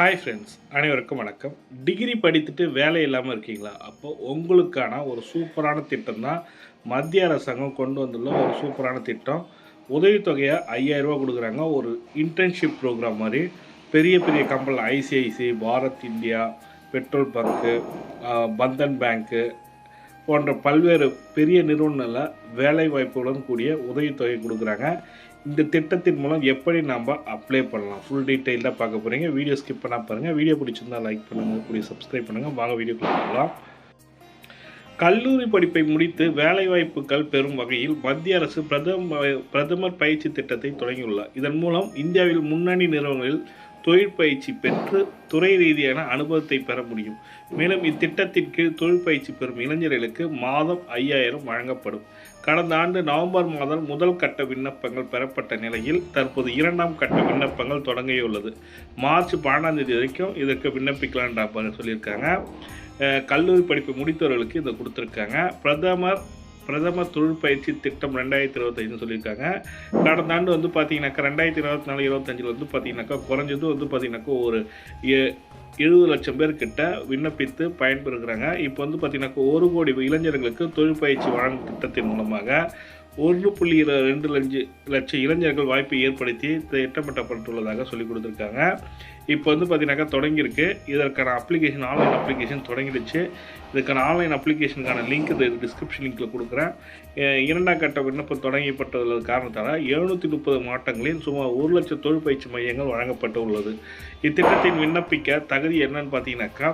Hi friends அனைவருக்கும் வணக்கம். Degree படித்துட்டு வேலை இல்லாமல் இருக்கீங்களா? அப்போ உங்களுக்கான ஒரு சூப்பரான திட்டம் தான் மத்திய அரசாங்கம் கொண்டு வந்துள்ள ஒரு சூப்பரான திட்டம். உதவித்தொகையை ஐயாயிரரூபா கொடுக்குறாங்க. ஒரு இன்டர்ன்ஷிப் ப்ரோக்ராம் மாதிரி. பெரிய பெரிய company ICICI Bharat India petrol bunk Bandhan bank போன்ற பல்வேறு பெரிய நிறுவனங்களில் வேலை வாய்ப்புகளுடன் கூடிய உதவித்தொகை கொடுக்குறாங்க. இந்த திட்டத்தின் மூலம் எப்படி நம்ம அப்ளை பண்ணலாம்? ஃபுல் டீட்டெயிலாக பார்க்க போகிறீங்க வீடியோ ஸ்கிப் பண்ணால் பாருங்கள் வீடியோ பிடிச்சிருந்தால் லைக் பண்ணுங்கள் கூடிய சப்ஸ்கிரைப் பண்ணுங்கள் வாங்க வீடியோக்குள்ள போகலாம். கல்லூரி படிப்பை முடித்து வேலைவாய்ப்புகள் பெறும் வகையில் மத்திய அரசு பிரதம பிரதமர் பயிற்சி திட்டத்தை தொடங்கியுள்ளார். இதன் மூலம் இந்தியாவில் முன்னணி நிறுவனங்களில் தொழிற்பயிற்சி பெற்று துறை ரீதியான அனுபவத்தை பெற முடியும். மேலும் இத்திட்டத்தின் கீழ் தொழிற்பயிற்சி பெறும் இளைஞர்களுக்கு மாதம் ஐயாயிரம் வழங்கப்படும். கடந்த ஆண்டு நவம்பர் மாதம் முதல் கட்ட விண்ணப்பங்கள் பெறப்பட்ட நிலையில் தற்போது இரண்டாம் கட்ட விண்ணப்பங்கள் தொடங்கியுள்ளது. மார்ச் பன்னெண்டாம் தேதி வரைக்கும் இதற்கு விண்ணப்பிக்கலான்ற சொல்லியிருக்காங்க. கல்லூரி படிப்பு முடித்தவர்களுக்கு இதை கொடுத்துருக்காங்க. பிரதமர் பிரதமர் தொழில் பயிற்சி திட்டம் ரெண்டாயிரத்தி இருபத்தஞ்சுன்னு சொல்லியிருக்காங்க. கடந்த ஆண்டு வந்து பார்த்தீங்கன்னாக்கா ரெண்டாயிரத்தி இருபத்தி நாலு இருபத்தஞ்சில் வந்து பார்த்தீங்கன்னாக்கா குறைஞ்சது வந்து பார்த்தீங்கன்னாக்கா ஒரு எழுபது லட்சம் பேர்கிட்ட விண்ணப்பித்து பயன்பெறுகிறாங்க. இப்போ வந்து பார்த்தீங்கன்னாக்கா ஒரு கோடி இளைஞர்களுக்கு தொழில் பயிற்சி வழங்கும் திட்டத்தின் மூலமாக ஒன்று புள்ளி ரெண்டு லஞ்சு லட்சம் இளைஞர்கள் வாய்ப்பை ஏற்படுத்தி திட்டமிட்டப்பட்டுள்ளதாக சொல்லி கொடுத்துருக்காங்க. இப்போ வந்து பார்த்தீங்கன்னாக்கா தொடங்கியிருக்கு. இதற்கான அப்ளிகேஷன் ஆன்லைன் அப்ளிகேஷன் தொடங்கிடுச்சு. இதுக்கான ஆன்லைன் அப்ளிகேஷனுக்கான லிங்க் இது டிஸ்கிரிப்ஷன் லிங்கில் கொடுக்குறேன். இரண்டாம் கட்ட விண்ணப்பம் தொடங்கப்பட்டுள்ளது காரணத்தால் எழுநூற்றி முப்பது மாவட்டங்களில் சுமார் ஒரு லட்சம் தொழில் பயிற்சி மையங்கள் வழங்கப்பட்டு உள்ளது. இத்திட்டத்தின் விண்ணப்பிக்க தகுதி என்னன்னு பார்த்தீங்கன்னாக்கா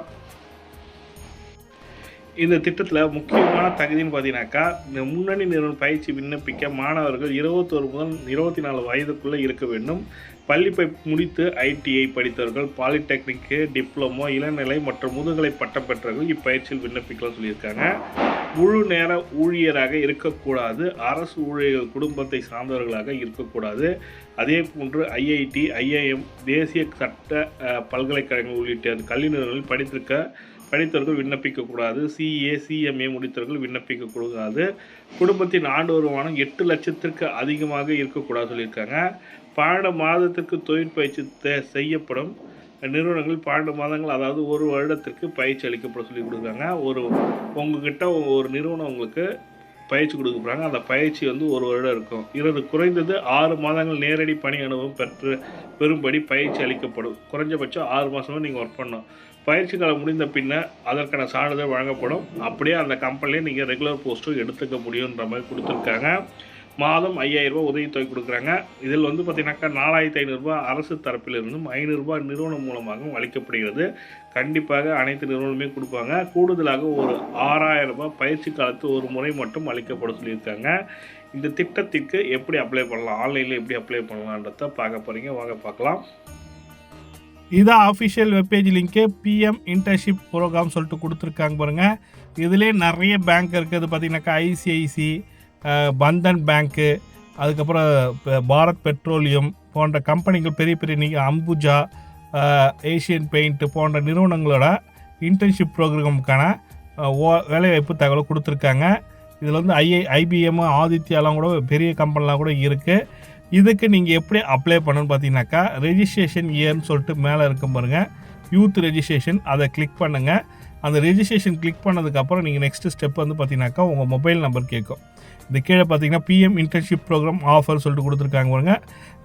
இந்த திட்டத்தில் முக்கியமான தகுதின்னு பார்த்தீங்கன்னாக்கா இந்த முன்னணி நிறுவன பயிற்சி விண்ணப்பிக்க மாணவர்கள் இருபத்தொரு முதல் இருபத்தி நாலு வயதுக்குள்ளே இருக்க வேண்டும். பள்ளிப்பை முடித்து ஐடிஐ படித்தவர்கள் பாலிடெக்னிக்கு டிப்ளமோ இளநிலை மற்றும் முதுகலை பட்டம் பெற்றவர்கள் இப்பயிற்சியில் விண்ணப்பிக்கலாம் சொல்லியிருக்காங்க. முழு நேர ஊழியராக இருக்கக்கூடாது. அரசு ஊழியர்கள் குடும்பத்தை சார்ந்தவர்களாக இருக்கக்கூடாது. அதே போன்று ஐஐடி ஐஐஎம் தேசிய சட்ட பல்கலைக்கழகங்கள் உள்ளிட்ட கல்வி நிறுவனங்களில் படித்திருக்க படித்தவர்கள் விண்ணப்பிக்கக்கூடாது. சிஏ சிஎம்ஏ முடித்தவர்கள் விண்ணப்பிக்கக்கூடாது குடும்பத்தின் ஆண்டு வருமானம் எட்டு லட்சத்திற்கு அதிகமாக இருக்கக்கூடாது சொல்லியிருக்காங்க. பன்னெண்டு மாதத்திற்கு தொழிற்பயிற்சி தே- செய்யப்படும் நிறுவனங்கள் பன்னெண்டு மாதங்கள் அதாவது ஒரு வருடத்திற்கு பயிற்சி அளிக்கப்பட சொல்லி கொடுக்குறாங்க. ஒரு உங்ககிட்ட ஒரு நிறுவனம் உங்களுக்கு பயிற்சி கொடுக்க போகிறாங்க அந்த பயிற்சி வந்து ஒரு வருடம் இருக்கும். இது குறைந்தது ஆறு மாதங்கள் நேரடி பணி அனுபவம் பெற்று பெறும்படி பயிற்சி அளிக்கப்படும். குறைஞ்சபட்சம் ஆறு மாதமும் நீங்கள் ஒர்க் பண்ணணும். பயிற்சி காலம் முடிந்த பின்னர் அதற்கான சான்றிதழ் வழங்கப்படும். அப்படியே அந்த கம்பெனிலே நீங்கள் ரெகுலர் போஸ்ட்டும் எடுத்துக்க முடியுன்ற மாதிரி கொடுத்துருக்காங்க. மாதம் ஐயாயிரம் உதவித்தொகை கொடுக்குறாங்க. இதில் வந்து பார்த்திங்கனாக்கா நாலாயிரத்தி ஐநூறுரூபா அரசு தரப்பிலிருந்தும் ஐநூறுரூபா நிறுவனம் மூலமாகவும் அளிக்கப்படுகிறது. கண்டிப்பாக அனைத்து நிறுவனமே கொடுப்பாங்க. கூடுதலாக ஒரு ஆறாயிரம் ரூபாய் பயிற்சி காலத்து ஒரு முறை மட்டும் அளிக்கப்பட சொல்லியிருக்காங்க. இந்த திட்டத்திற்கு எப்படி அப்ளை பண்ணலாம்? ஆன்லைனில் எப்படி அப்ளை பண்ணலான்றத பார்க்க போகிறீங்க வாங்க பார்க்கலாம். இதான் official webpage link PM internship program சொல்லிட்டு கொடுத்துருக்காங்க பாருங்கள் இதிலே நிறைய பேங்க் இருக்குது பார்த்தீங்கன்னாக்கா ஐசிஐசி பந்தன் பேங்க்கு அதுக்கப்புறம் பாரத் பெட்ரோலியம் போன்ற கம்பெனிகள் பெரிய பெரிய நீங்கள் அம்புஜா ஏஷியன் பெயிண்ட்டு போன்ற நிறுவனங்களோட இன்டர்ன்ஷிப் ப்ரோக்ராமுக்கான ஓ- வேலைவாய்ப்பு தகவல் கொடுத்துருக்காங்க. இதில் வந்து ஐஐ ஐபிஎம் ஆதித்யாலாம் கூட பெரிய கம்பெனிலாம் கூட இருக்குது இதுக்கு நீங்கள் எப்படி அப்ளை பண்ணணும்னு பார்த்தீங்கன்னாக்கா ரெஜிஸ்ட்ரேஷன் இயர்னு சொல்லிட்டு மேலே இருக்கும் பாருங்கள் யூத் ரெஜிஸ்ட்ரேஷன் அதை கிளிக் பண்ணுங்கள் அந்த ரெஜிஸ்ட்ரேஷன் கிளிக் பண்ணதுக்கப்புறம் நீங்கள் நெக்ஸ்ட் ஸ்டெப் வந்து பார்த்தீங்கன்னாக்கா உங்கள் மொபைல் நம்பர் கேட்கும் இந்த கீழே பார்த்தீங்கன்னா பிஎம் இன்டர்ன்ஷிப் ப்ரோக்ராம் ஆஃபர் சொல்லிட்டு கொடுத்துருக்காங்க பாருங்க.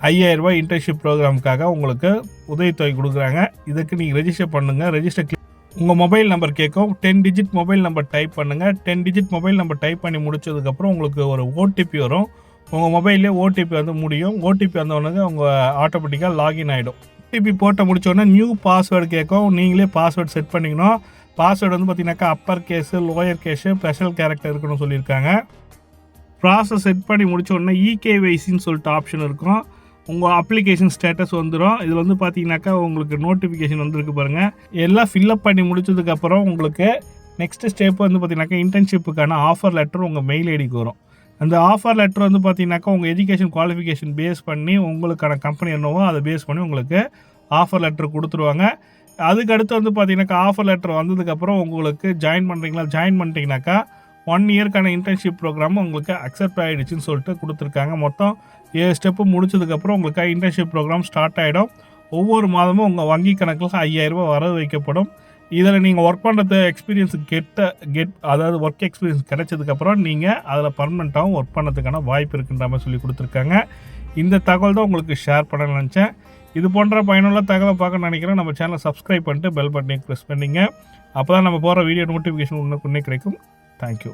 ஐயாயிரரூபா இன்டர்ன்ஷிப் ப்ரோக்ராமுக்காக உங்களுக்கு உதவித்தொகை கொடுக்குறாங்க. இதுக்கு நீங்கள் ரெஜிஸ்டர் பண்ணுங்கள் ரெஜிஸ்டர் கிளிக் உங்கள் மொபைல் நம்பர் கேட்கும் ten digit mobile number type பண்ணுங்கள் ten digit mobile number type பண்ணி முடிச்சதுக்கப்புறம் உங்களுக்கு ஒரு ஓடிபி வரும். உங்கள் மொபைல்லே ஓடிபி வந்து முடியும். ஓடிபி வந்தவொடனே உங்கள் ஆட்டோமேட்டிக்காக லாகின் ஆகிடும் ஓடிபி போட்ட முடிச்சோடனே நியூ பாஸ்வேர்டு கேட்கும். நீங்களே பாஸ்வேர்டு செட் பண்ணிக்கணும். பாஸ்வேர்டு வந்து பார்த்தீங்கன்னாக்கா upper case lower case special character இருக்குன்னு சொல்லியிருக்காங்க. ப்ராசஸ் செட் பண்ணி முடிச்ச உடனே இகேவைசின்னு சொல்லிட்டு ஆப்ஷன் இருக்கும். உங்கள் அப்ளிகேஷன் ஸ்டேட்டஸ் வந்துடும் இதில் வந்து பார்த்தீங்கன்னாக்கா உங்களுக்கு நோட்டிஃபிகேஷன் வந்திருக்கு பாருங்கள் எல்லாம் ஃபில்லப் பண்ணி முடிச்சதுக்கப்புறம் உங்களுக்கு நெக்ஸ்ட் ஸ்டெப் வந்து பார்த்தீங்கன்னாக்கா இன்டர்ன்ஷிப்புக்கான ஆஃபர் லெட்டர் உங்கள் மெயில் ஐடிக்கு வரும். அந்த ஆஃபர் லெட்டர் வந்து பார்த்தீங்கன்னாக்கா உங்கள் எஜுகேஷன் குவாலிஃபிகேஷன் பேஸ் பண்ணி உங்களுக்கான கம்பெனி என்னவோ அதை பேஸ் பண்ணி உங்களுக்கு ஆஃபர் லெட்டர் கொடுத்துருவாங்க. அதுக்கடுத்து வந்து பார்த்தீங்கன்னாக்கா ஆஃபர் லெட்டர் வந்ததுக்கப்புறம் உங்களுக்கு ஜாயின் பண்ணுறீங்களா ஜாயின் பண்ணிட்டீங்கன்னாக்கா ஒன் இயர்க்கான இன்டர்ன்ஷிப் ப்ரோக்ராம் உங்களுக்கு அக்செப்ட் ஆகிடுச்சின்னு சொல்லிட்டு கொடுத்துருக்காங்க. மொத்தம் ஏழு ஸ்டெப்பு முடிச்சதுக்கப்புறம் உங்களுக்கு இன்டர்ன்ஷிப் ப்ரோக்ராம் ஸ்டார்ட் ஆகிடும் ஒவ்வொரு மாதமும் உங்கள் வங்கி கணக்கில் ஐயாயிரம் ரூபாய் வரவு வைக்கப்படும். இதில் நீங்கள் ஒர்க் பண்ணுறது எக்ஸ்பீரியன்ஸ் கெட்ட கெட் அதாவது ஒர்க் எக்ஸ்பீரியன்ஸ் கிடைச்சதுக்கப்புறம் நீங்கள் அதில் பர்மனெண்ட்டாகவும் ஒர்க் பண்ணுறதுக்கான வாய்ப்பு இருக்குன்ற மாதிரி சொல்லி கொடுத்துருக்காங்க. இந்த தகவல் தான் உங்களுக்கு ஷேர் பண்ண நினச்சேன். இது போன்ற பயனுள்ள தகவலை பார்க்க நினைக்கிறேன். நம்ம சேனலை சப்ஸ்கிரைப் பண்ணிட்டு பெல் பட்டனை ப்ரெஸ் பண்ணிங்க. அப்போ தான் நம்ம போகிற வீடியோ நோட்டிஃபிகேஷன் உடனுக்குடனே கிடைக்கும். தேங்க்யூ